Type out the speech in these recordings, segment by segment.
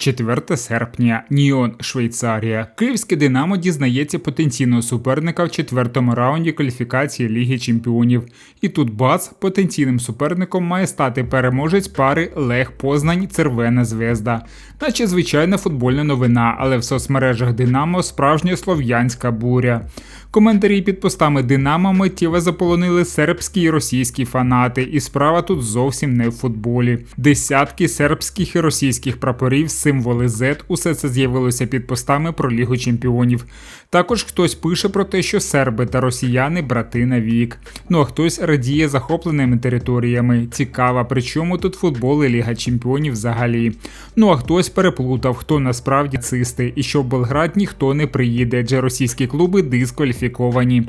4 серпня, Ніон, Швейцарія. Київське Динамо дізнається потенційного суперника в четвертому раунді кваліфікації Ліги Чемпіонів. І тут бац, потенційним суперником має стати переможець пари Лех Познань Цервена Звезда. Наче звичайна футбольна новина, але в соцмережах Динамо справжня слов'янська буря. Коментарі під постами Динамо миттєво заполонили сербські і російські фанати, і справа тут зовсім не в футболі. Десятки сербських і російських прапорів, символи Z, усе це з'явилося під постами про Лігу Чемпіонів. Також хтось пише про те, що серби та росіяни брати на вік. Ну а хтось радіє захопленими територіями. Цікаво, при чому тут футбол і Ліга Чемпіонів взагалі. Ну а хтось переплутав, хто насправді цисти, і що в Белград ніхто не приїде, адже російські клуби дискваліфіковані.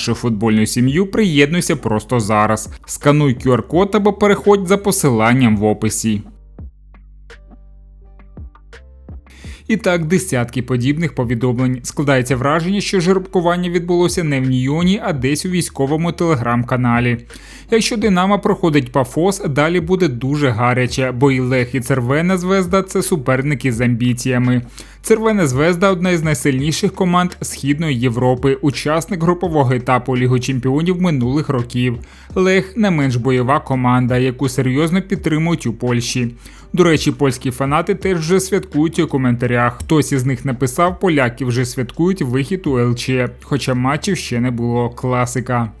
нашу футбольну сім'ю, приєднуйся просто зараз. Скануй QR-код або переходь за посиланням в описі. І так, десятки подібних повідомлень. Складається враження, що жеребкування відбулося не в Нійоні, а десь у військовому телеграм-каналі. Якщо Динамо проходить пафос, далі буде дуже гаряче, бо і Лех і Цервена Звезда це суперники з амбіціями. Цервена Звезда одна із найсильніших команд Східної Європи, учасник групового етапу Ліги Чемпіонів минулих років. Лех не менш бойова команда, яку серйозно підтримують у Польщі. До речі, польські фанати теж вже святкують у коментарях. Хтось із них написав, поляки вже святкують вихід у ЛЧ, хоча матчів ще не було класика.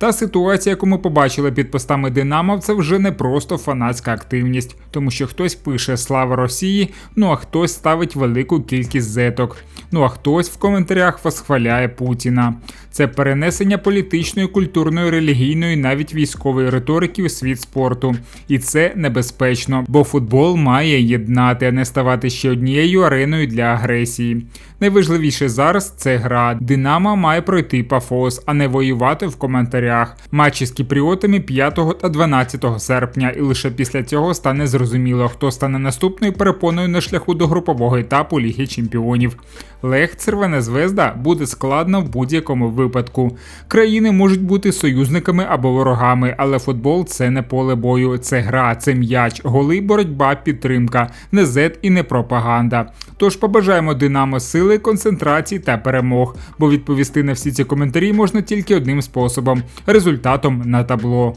Та ситуація, яку ми побачили під постами Динамо, це вже не просто фанатська активність, тому що хтось пише Слава Росії, ну а хтось ставить велику кількість зеток. Ну а хтось в коментарях восхваляє Путіна. Це перенесення політичної, культурної, релігійної, навіть військової риторики у світ спорту. І це небезпечно, бо футбол має єднати, а не ставати ще однією ареною для агресії. Найважливіше зараз це гра. Динамо має пройти пафос, а не воювати в коментарях. Матчі з кіпріотами 5 та 12 серпня, і лише після цього стане зрозуміло, хто стане наступною перепоною на шляху до групового етапу Ліги Чемпіонів. Лех Цервена Звезда буде складно в будь-якому випадку. Країни можуть бути союзниками або ворогами, але футбол це не поле бою, це гра, це м'яч, голи, боротьба, підтримка, не зет і не пропаганда. Тож побажаємо Динамо сили, концентрації та перемог, бо відповісти на всі ці коментарі можна тільки одним способом результатом на табло.